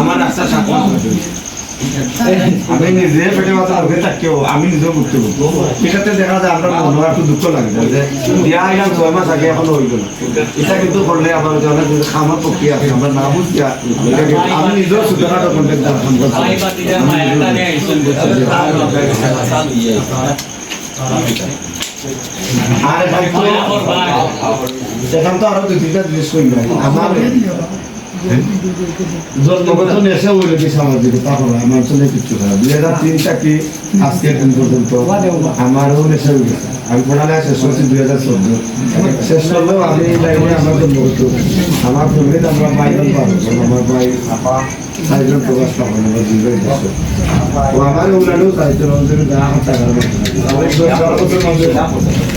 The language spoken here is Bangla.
আমার রাস্তা সাত আমি নিজে পেটে মাথা লোকের টাকিও আমি নিজেও করতে পারব এটাতে দেখা যায় আমরা মনে একটু দুঃখ লাগে যে বিয়া আইলাম ছয় মাস আগে এখন হইল না এটা কিন্তু করলে আমার অনেক খামার প্রক্রিয়া আছে আমরা না কিন্তু আমি নিজেও সুতরাং কন্টেন্ট দর্শন করছি আরে ভাই এখন তো আরও দুই তিনটা জিনিস করি আমার জন্মগত নেশা বলে কি সামাজিক তারপরে আমার চলে কিছু খারাপ দুই হাজার তিন থেকে আজকের দিন পর্যন্ত আমারও নেশা হয়ে গেছে আমি পড়ালেখা শেষ করছি দুই হাজার চোদ্দ শেষ করলেও আমি এই লাইনে আমার জন্মগত আমার ফ্যামিলিতে আমরা বাইজন